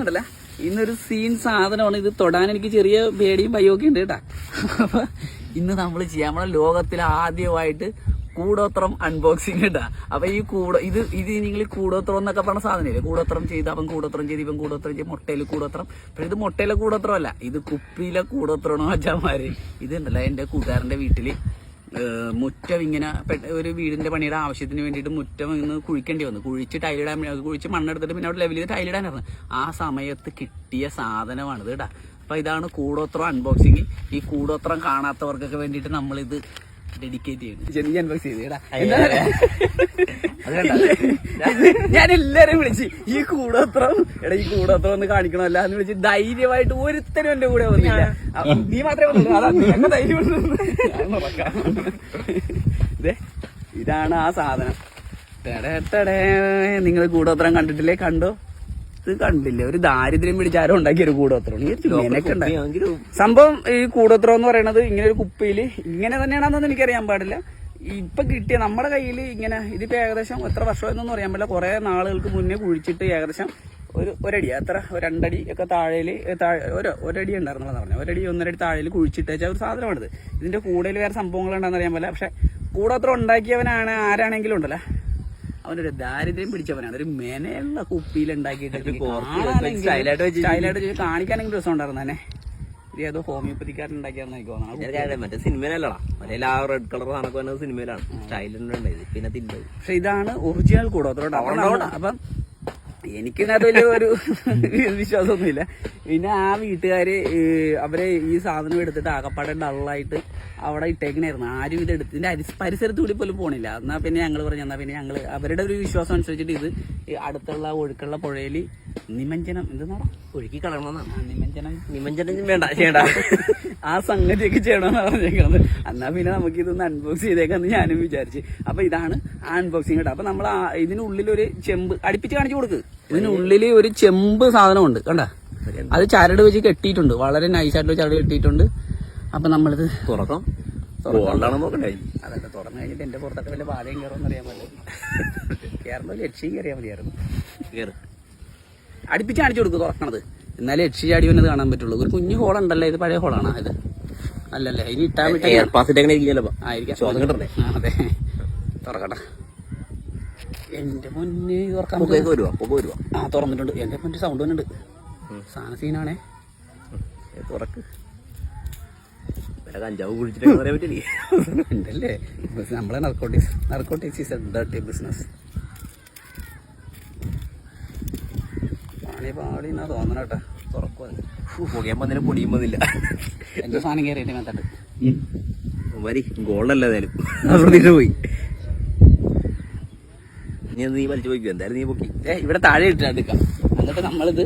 ഉണ്ടല്ല? ഇന്നൊരു സീൻ സാധനമാണ്. ഇത് തൊടാൻ എനിക്ക് ചെറിയ പേടിയും ഭയമൊക്കെ ഉണ്ട് കേട്ടാ. അപ്പൊ ഇന്ന് നമ്മൾ ചെയ്യാം. നമ്മളെ ലോകത്തിൽ ആദ്യമായിട്ട് കൂടോത്രം അൺബോക്സിങ് ഇട്ടാ അപ്പൊ ഈ കൂട ഇത് ഇത് നിങ്ങൾ കൂടോത്രം എന്നൊക്കെ പറഞ്ഞ സാധനമില്ലേ? കൂടോത്രം ചെയ്ത് അവൻ കൂടോത്രം ചെയ്ത് ഇവൻ കൂടോത്രം ചെയ്ത് മുട്ടയിൽ കൂടോത്രം. പക്ഷെ ഇത് മുട്ടയിലെ കൂടോത്രം അല്ല ഇത് കുപ്പിയിലെ കൂടോത്രമാണോ അച്ഛന്മാര് ഇത് ഉണ്ടല്ലോ എന്റെ കൂട്ടുകാരന്റെ വീട്ടിൽ. മുറ്റം ഇങ്ങനെ ഒരു വീടിന്റെ പണിയുടെ ആവശ്യത്തിന് വേണ്ടിയിട്ട് മുറ്റം ഇന്ന് കുഴിക്കേണ്ടി വന്നു. കുഴിച്ച് ടൈലിടാൻ കുഴിച്ച് മണ്ണെടുത്തിട്ട് പിന്നെ അവിടെ ലെവൽ ചെയ്ത് ടൈലിടാനായിരുന്നു ആ സമയത്ത് കിട്ടിയ സാധനമാണിത് കേട്ടോ. കേട്ടാ അപ്പൊ ഇതാണ് കൂടോത്രം അൺബോക്സിങ് ഈ കൂടോത്രം കാണാത്തവർക്കൊക്കെ വേണ്ടിയിട്ട് നമ്മളിത് ഡെഡിക്കേറ്റ് ചെയ്യുന്നു ഞാൻ അൺബോക്സ് ചെയ്ത് കേട്ടാ ഞാൻ വിളിച്ച് ഈ കൂടോത്രം എടാ ഈ കൂടോത്രം ഒന്ന് കാണിക്കണമല്ല എന്ന് വിളിച്ച് ധൈര്യമായിട്ട് ഒരുത്തരും എന്റെ കൂടെ വന്നില്ല. നീ മാത്രമേ വന്നുള്ളൂ അതാ ധൈര്യം ഇതാണ് ആ സാധനം. നിങ്ങൾ കൂടോത്രം കണ്ടിട്ടില്ലേ? കണ്ടോ? ഇത് കണ്ടില്ലേ? ഒരു ദാരിദ്ര്യം പിടിച്ച് ആരോ ഉണ്ടാക്കിയ ഒരു കൂടോത്രം. സംഭവം ഈ കൂടോത്രം എന്ന് പറയുന്നത് ഇങ്ങനെ ഒരു കുപ്പിയിൽ ഇങ്ങനെ തന്നെയാണെന്നൊന്നും എനിക്കറിയാൻ പാടില്ല. ഇപ്പൊ കിട്ടിയ നമ്മുടെ കയ്യിൽ ഇങ്ങനെ ഇതിപ്പോ ഏകദേശം എത്ര വർഷമെന്നൊന്നും അറിയാൻ പറ്റില്ല. കുറെ നാളുകൾക്ക് മുന്നേ കുഴിച്ചിട്ട് ഏകദേശം ഒരു ഒരടി അത്ര രണ്ടടി ഒക്കെ താഴേൽ താഴെ ഒരു ഒരടി ഉണ്ടായിരുന്നു പറഞ്ഞു. ഒരടി ഒന്നരടി താഴേൽ കുഴിച്ചിട്ട് വെച്ചാൽ ഒരു സാധനമാണിത്. ഇതിന്റെ കൂടുതൽ വേറെ സംഭവങ്ങളുണ്ടെന്ന് അറിയാൻ പറ്റില്ല. പക്ഷെ കൂടോത്രം ഉണ്ടാക്കിയവനാണ് ആരാണെങ്കിലും ഉണ്ടല്ലോ. അവനൊരു ദാരിദ്ര്യം പിടിച്ചവനാണ്. ഒരു മെനയുള്ള കുപ്പിയിൽ ഉണ്ടാക്കിയിട്ട് കാണിക്കാനെങ്കിലും രസം ഉണ്ടായിരുന്നു തന്നെ. ഏതോ ഹോമിയോപ്പതിക്കാരൻ ഉണ്ടാക്കിയാണെന്ന് എനിക്ക് തോന്നുന്നു. മറ്റേ സിനിമയിലല്ലടാ. മറ്റേ ആ റെഡ് കളർ സാധനമൊക്കെ വരുന്നത് സിനിമയിലാണ്. സ്റ്റൈലുണ്ടായത് പിന്നെ തിന്നത്. പക്ഷെ ഇതാണ് ഒറിജിനൽ കൂടോത്രോട്ട് അപ്പം എനിക്കിതിനകത്ത് വലിയ ഒരു വിശ്വാസമൊന്നുമില്ല. പിന്നെ ആ വീട്ടുകാര് അവരെ ഈ സാധനം എടുത്തിട്ട് ആകപ്പാടെ ഡള്ളായിട്ട് അവിടെ ഇട്ടേക്കണായിരുന്നു. ആരും ഇത് എടുത്ത് ഇതിന്റെ അരിസ് പരിസരത്ത് കൂടി പോലും പോണില്ല. എന്നാ പിന്നെ ഞങ്ങൾ പറഞ്ഞു എന്നാ പിന്നെ ഞങ്ങൾ അവരുടെ ഒരു വിശ്വാസം അനുസരിച്ചിട്ട് ഇത് അടുത്തുള്ള ഒഴുക്കുള്ള പുഴയിൽ നിമഞ്ജനം എന്താ ഒഴുക്കി കളയണമെന്നാണ് നിമഞ്ജനം നിമഞ്ജനം വേണ്ട ചെയ്യണ്ട. ആ സംഗതിയൊക്കെ ചെയ്യണമെന്നാണ് പറഞ്ഞേക്കുന്നത് എന്നാ പിന്നെ നമുക്ക് ഇതൊന്ന് അൺബോക്സ് ചെയ്തേക്കാന്ന് ഞാനും വിചാരിച്ചു. അപ്പൊ ഇതാണ് അൺബോക്സിങ് കേട്ടോ അപ്പൊ നമ്മൾ ഇതിനുള്ളിൽ ഒരു ചെമ്പ് അടുപ്പിച്ച് കാണിച്ചു കൊടുക്ക്. ഇതിനുള്ളിൽ ഒരു ചെമ്പ് സാധനമുണ്ട് കണ്ട? അത് ചരട് വെച്ച് കെട്ടിയിട്ടുണ്ട്. വളരെ നൈസായിട്ടുള്ള ചരട് കെട്ടിയിട്ടുണ്ട്. അപ്പൊ നമ്മളിത് തുറക്കാം. അതൊക്കെ തുറന്നു കഴിഞ്ഞിട്ട് എന്റെ പുറത്തൊക്കെ വല്ല പാതയും കയറുമെന്ന് അറിയാൻ പറ്റില്ല കയറുമ്പോൾ ലക്ഷ്യം കയറിയാൽ മതിയായിരുന്നു. കേറ് അടുപ്പിച്ച് കാണിച്ചു കൊടുക്കും തുറക്കണത്. എന്നാലേ ലക്ഷ്യ ചാടി വന്നത് കാണാൻ പറ്റുള്ളൂ. ഒരു കുഞ്ഞു ഹോളുണ്ടല്ലോ? ഇത് പഴയ ഹോളാണ് ഇത്? അല്ലല്ലേ? ഇനി ഇട്ടാ വിട്ടാ. ആയിരിക്കാം. അതെ. തുറക്കട്ടെ എന്റെ മുന്നേ തുറക്കാൻ ആ തുറന്നിട്ടുണ്ട്. എന്റെ മുന്നേ സൗണ്ട് വന്നിട്ടുണ്ട്. സാധന സീനാണേ തുറക്ക് കഞ്ചാവ് കുഴിച്ചിട്ട് പറയാൻ പറ്റില്ലേ ഉണ്ടല്ലേ? നമ്മളെ narcotics narcotics is a dirty business പാടി പാടി എന്നാ തോന്നണ കേട്ടോ. തുറക്കുക പുകയാൻ വന്നതിന് പൊടിയും വന്നില്ല. എന്റെ സാധനം കയറിയിട്ട് മേത്തട്ട്. വരി ഗോൾഡല്ല ഏതായാലും. പോയി. നീ നീ വലിച്ചു പോയിക്കും. എന്തായാലും നീ പൊക്കി. ഏ ഇവിടെ താഴെ ഇട്ടെടുക്കാം എന്നിട്ട് നമ്മളിത്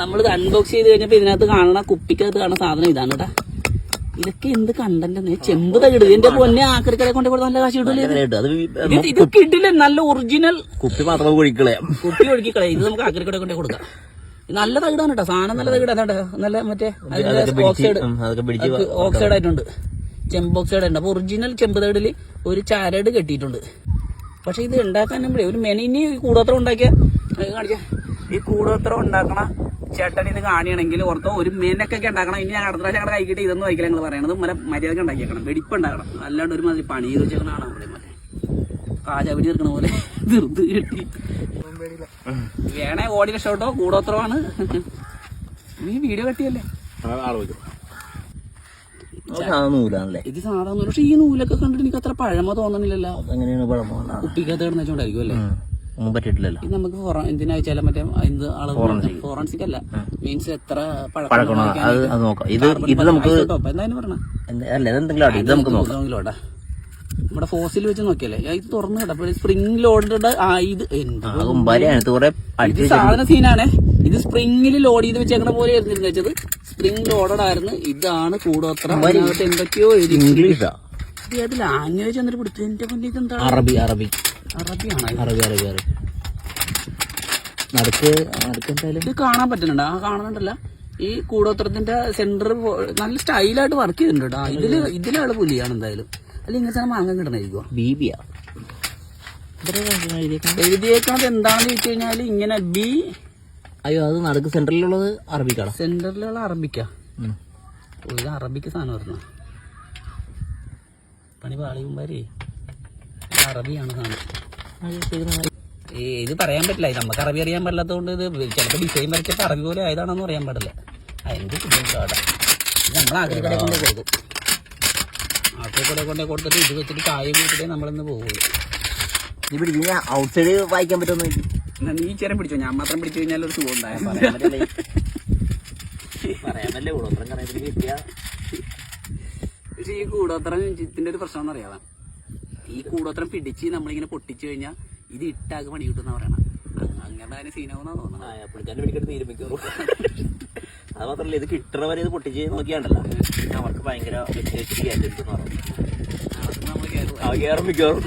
നമ്മളിത് അൺബോക്സ് ചെയ്ത് കഴിഞ്ഞപ്പോ ഇതിനകത്ത് കാണണ കുപ്പിക്കകത്ത് കാണുന്ന സാധനം ഇതാണ് കേട്ടാ ഇതൊക്കെ എന്ത് കണ്ടന്റ് ചെമ്പ് തകിട്. എന്റെ പൊന്നെ ആക്രിക്കരെ കൊണ്ട് ഇവിടെ നല്ല കാശ് കിട്ടൂലേ ഇതൊക്കെ കിട്ടില്ല നല്ല ഒറിജിനൽ കുപ്പി മാത്രം ഒഴിക്കളെ കുപ്പി ഒഴുക്കിക്കളെ ഇത് നമുക്ക് ആക്രിക്കടെ കൊണ്ട് കൊടുക്കാം. നല്ല തകിടാണ് കേട്ടോ സാധനം നല്ല തകിടാണ് കേട്ടോ നല്ല മറ്റേ ഓക്സൈഡ് ഓക്സൈഡ് ആയിട്ടുണ്ട്. ചെമ്പ് ഓക്സൈഡ് ഉണ്ട് അപ്പൊ ഒറിജിനൽ ചെമ്പ് തകിടിൽ ഒരു ചരട് കെട്ടിയിട്ടുണ്ട്. പക്ഷെ ഇത് ഉണ്ടാക്കാൻ നമ്മളെ ഒരു മെനിനി കൂടോത്രം ഉണ്ടാക്കിയ കാണിച്ചാൽ ഈ കൂടോത്രം ഉണ്ടാക്കണ ചേട്ടൻ ഇത് കാണിയാണെങ്കിൽ ഓർത്തോ ഒരു മെനക്കൊക്കെ ഉണ്ടാക്കണം. ഇനി ഞാൻ അടുത്ത പ്രാവശ്യം അവിടെ കൈകിട്ട് ഇതൊന്നും വയ്ക്കില്ല ഞങ്ങൾ പറയണത്. മല മര്യാദയ്ക്ക് ഉണ്ടാക്കിയേക്കണം. വെടിപ്പ് ഉണ്ടാക്കണം അല്ലാണ്ട് ഒരു മാതിരി പണി ചെയ്ത് വെച്ചേക്കണ അവിടെ മറ്റേ കാജാവിടി തീർക്കണ പോലെ വേണേ ഓടി രക്ഷോട്ടോ കൂടോത്രമാണ്. നീ വീഡിയോ കട്ടിയല്ലേ? ഇത് സാധാരണ പക്ഷെ ഈ നൂലൊക്കെ കണ്ടിട്ട് എനിക്ക് അത്ര പഴമ തോന്നണില്ലല്ലോ. എങ്ങനെയാണ് കുപ്പിക്കകത്ത് കിടന്നുവെച്ചോണ്ടായിരിക്കും അല്ലേ പറ്റിയിട്ടില്ലല്ലോ. ഇത് നമുക്ക് എന്തിനാ വെച്ചാലും മറ്റേ എന്ത് അളവ് ഫോറൻസിക് അല്ല. മീൻസ് എത്ര പഴക്കം പഴക്കണോ അത് നോക്കാം. ഇത് ഇത് നമുക്ക് എന്തായാലും പറഞ്ഞ എന്ത- അല്ല ഇതെന്തെങ്കിലും ഇത് നമുക്ക് നോക്കാം. നമ്മുടെ ഫോസിൽ വെച്ച് നോക്കിയല്ലേ ഇത് തുറന്നു കേട്ടോ സ്പ്രിംഗ് ലോഡഡ് ആ ഇത് ഇത് സാധന സീനാണ് ഇത് സ്പ്രിംഗിൽ ലോഡ് ചെയ്ത് വെച്ചേക്കണ പോലെ ആയിരുന്നു വെച്ചത്. സ്പ്രിംഗ് ലോഡഡ് ആയിരുന്നു. ഇതാണ് കൂടോത്ര. അതിനകത്ത് എന്തൊക്കെയോ ഇംഗ്ലീഷാ? ഏത് ലാംഗ്വേജ് എന്നിട്ട് പിടിച്ചു എന്റെ മുന്നിൽ എന്താ അറബി അറബി. അറബിയാണ് അറബി അറബി അറബി. നടക്ക് നടുക്ക് എന്തായാലും? ഇത് കാണാൻ പറ്റുന്നുണ്ട്. ആ കാണുന്നുണ്ടല്ല. ഈ കൂടോത്രത്തിന്റെ സെന്റർ നല്ല സ്റ്റൈലായിട്ട് വർക്ക് ചെയ്തിട്ടുണ്ട് കേട്ടോ ഇതിൽ ഇതിലാൾ പുലിയാണ് എന്തായാലും. അല്ല ഇങ്ങനത്തെ മാങ്ങ കിട്ടണായിരിക്കും ബീബിയാ. എഴുതിയേക്കണത് എന്താണെന്ന് ചോദിച്ചു കഴിഞ്ഞാൽ ഇങ്ങനെ ബി അയ്യോ അത് നടക്ക് സെന്ററിലുള്ളത് അറബിക്കാണ്. സെന്ററിലുള്ള അറബിക്ക. ഒരു അറബിക്ക് സാധനം വരുന്ന. പണി പാളിയുമ്പാരേ അറബിയാണ് സാധനം. ഇത് പറയാൻ പറ്റില്ല. നമുക്ക് അറബി അറിയാൻ പാടില്ലാത്തതുകൊണ്ട് ഇത് ചിലപ്പോൾ ഡിസൈൻ വരച്ചപ്പോൾ അറബി പോലെ ആയതാണെന്ന് പറയാൻ പാടില്ല. അതിന്റെ ബുദ്ധിമുട്ടാണ് നമ്മൾ ആഗ്രഹ കടയിൽ കൊണ്ടേ കൊടുക്കും. ആഗ്രഹ കൂടെ കൊണ്ടേ കൊടുത്തിട്ട് ഇത് വെച്ചിട്ട് കായം കൂട്ടിട്ടേ നമ്മളിന്ന് പോകുള്ളൂ നീ പിടിക്കും ഞാൻ ഔട്ട് സൈഡ് വായിക്കാൻ പറ്റുമെന്ന് എന്നാ നീ ചേരം പിടിച്ചോ? ഞാൻ മാത്രം പിടിച്ചു കഴിഞ്ഞാൽ ഒരു സുഖം ഉണ്ടായാൽ പറയാമല്ലേ കൂടോത്രം കറയത്തിൽ കിട്ടിയ. പക്ഷേ ഈ കൂടോത്രം ഇതിന്റെ ഒരു പ്രശ്നം അറിയാവാ ഈ കൂടോത്രം പിടിച്ച് നമ്മളിങ്ങനെ പൊട്ടിച്ചു കഴിഞ്ഞാൽ ഇത് ഇട്ടാകെ പണി കിട്ടുന്ന പറയണം. അങ്ങനെ തന്നെ സീനാവുന്ന തോന്നുന്നത് പുള്ളിക്കാരന്റെ പിടിക്കട്ട് തീരുമിക്കും അത് മാത്രല്ല ഇത് കിട്ടണ വരെ ഇത് പൊട്ടിച്ച് നോക്കിയാണ്ടല്ലോ. അവർക്ക് ഭയങ്കര അത് നമ്മൾ കേറും. അവ കയറും മിക്കവാറും.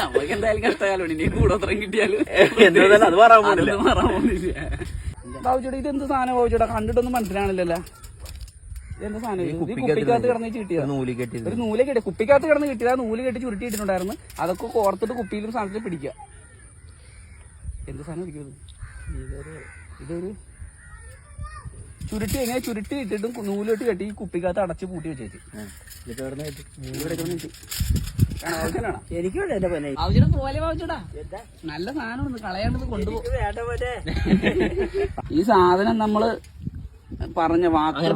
നമുക്ക് എന്തായാലും കഷ്ടകാലം ഇനി കൂടോത്രം കിട്ടിയാലും. എന്തായാലും അത് പറയാൻ പോണില്ല അതൊന്നും മാറാൻ പോകുന്നില്ല. ബാബുച്ചോടെ ഇത് എന്ത് സാധനം കണ്ടിട്ടൊന്നും മനസ്സിലാണില്ലല്ലോ കുപ്പിക്കകത്ത് കിടന്ന് കിട്ടിയതാ നൂലി കെട്ടി ഒരു നൂൽ കെട്ടി കുപ്പിക്കകത്ത് കിടന്ന് കിട്ടിയത് ആ നൂൽ കെട്ടി അതൊക്കെ കോർത്തിട്ട് കുപ്പിയിലും സാധനത്തിൽ പിടിക്കുക. എന്ത് സാധനം പിടിക്കുന്നത് ഇതൊരു ചുരുട്ടി എങ്ങനെ ചുരുട്ടി ഇട്ടിട്ടും നൂലിട്ട് കെട്ടി ഈ കുപ്പിക്കകത്ത് അടച്ച് പൂട്ടി വെച്ചേച്ച്. എനിക്കും എന്റെ ആവശ്യം പോലെ നല്ല സാധനം കളയാണ്ടത് കൊണ്ടുപോകും ഈ സാധനം നമ്മൾ പറഞ്ഞ വാക്ക്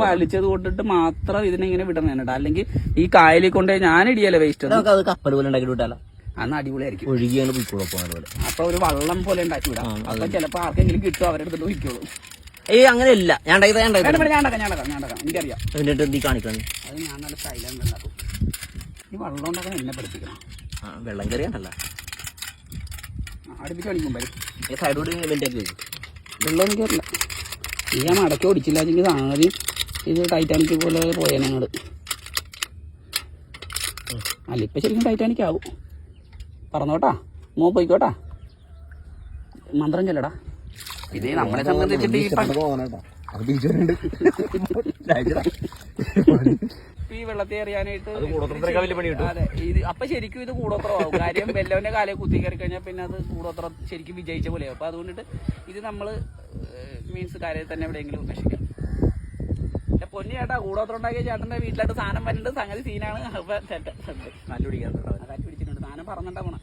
പാലിച്ചത് കൊണ്ടിട്ട് മാത്രം ഇതിനെ ഇങ്ങനെ വിടണം കേട്ടോ അല്ലെങ്കിൽ ഈ കായലിൽ കൊണ്ടേ ഞാൻ ഇടിയല്ലേ വേസ്റ്റ് കപ്പൽ പോലെ ഉണ്ടാക്കി വിട്ടാലോ? അന്ന് അടിപൊളിയായിരിക്കും. ഒഴുകിയാണ് പോയിക്കോളൂ പോകുന്നത് പോലെ. അപ്പൊ ഒരു വള്ളം പോലെ ഉണ്ടാക്കി വിടാം. അപ്പൊ ചിലപ്പോ ആർക്കെങ്കിലും കിട്ടും അവരെടുത്തിട്ട് അടുത്ത് ഏയ് ഞാൻ ഉണ്ടാക്കിയത് ഞാൻ എന്നിട്ട് നീ കാണിക്കണം? അത് ഞാൻ നല്ല സ്റ്റൈലാണ് ഉണ്ടാക്കും ഈ വെള്ളം ഉണ്ടാക്കാൻ എന്നെ പഠിപ്പിക്കണം. ആ വെള്ളം കയറിയാണല്ല അടുപ്പിച്ച് കളിക്കുമ്പോൾ ഈ സൈഡോട് വെക്കും. വെള്ളമൊന്നും കയറില്ല ഈ ഞാൻ മടക്കി എനിക്ക് സംഗതി ഇത് ടൈറ്റാനിക് പോലെ പോയ ഞങ്ങൾ അല്ല ഇപ്പം ശരിക്കും ടൈറ്റാനിക് ആവും. പറഞ്ഞോട്ടാ മോ പോയിക്കോട്ടാ? മന്ത്രം ചെല്ലടാ. ഇത് നമ്മളെ സംബന്ധിച്ചിട്ട് ഈ പ- ഈ വെള്ളത്തെ എറിയാനായിട്ട് അത് ഇത് അപ്പൊ ശരിക്കും ഇത് കൂടോത്രമാവും. കാര്യം വെല്ലവന്റെ കാലേ കുത്തി കയറി കഴിഞ്ഞാൽ പിന്നെ അത് കൂടോത്രം ശരിക്കും വിജയിച്ച പോലെയാവും. അപ്പൊ അതുകൊണ്ടിട്ട് ഇത് നമ്മൾ മീൻസ് കാര്യം തന്നെ എവിടെയെങ്കിലും ഉപേക്ഷിക്കാം പൊന്നി പൊന്നു ചേട്ടാ കൂടോത്രം ഉണ്ടാക്കിയ ചേട്ടന്റെ വീട്ടിലായിട്ട് സാധനം വരുന്നുണ്ട് സംഗതി സീനാണ് അപ്പൊ ചേട്ടൻ നല്ല പിടിക്കാറുണ്ട് കാറ്റ് പിടിച്ചിട്ടുണ്ട് സാധനം പറഞ്ഞിട്ടാ പോണ.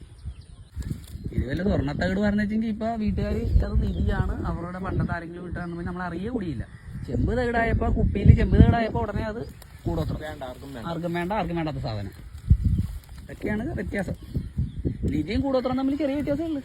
ഇത് വല്ല സ്വർണത്തകട് പറഞ്ഞെങ്കിൽ ഇപ്പൊ വീട്ടുകാര് അത് നിധിയാണ് അവരുടെ പണ്ടത്തെ ആരെങ്കിലും വീട്ടാണെന്ന് നമ്മൾ അറിയേ കൂടിയില്ല. ചെമ്പ് തകടായപ്പോ കുപ്പിയിൽ ചെമ്പ് തകടായപ്പോ ഉടനെ അത് കൂടോത്രം. ആർക്കും വേണ്ട. ആർക്കും വേണ്ടാത്ത സാധനം. ഇതൊക്കെയാണ് വ്യത്യാസം. നിധിയും കൂടോത്രം തമ്മിൽ ചെറിയ വ്യത്യാസമേ ഉള്ളൂ.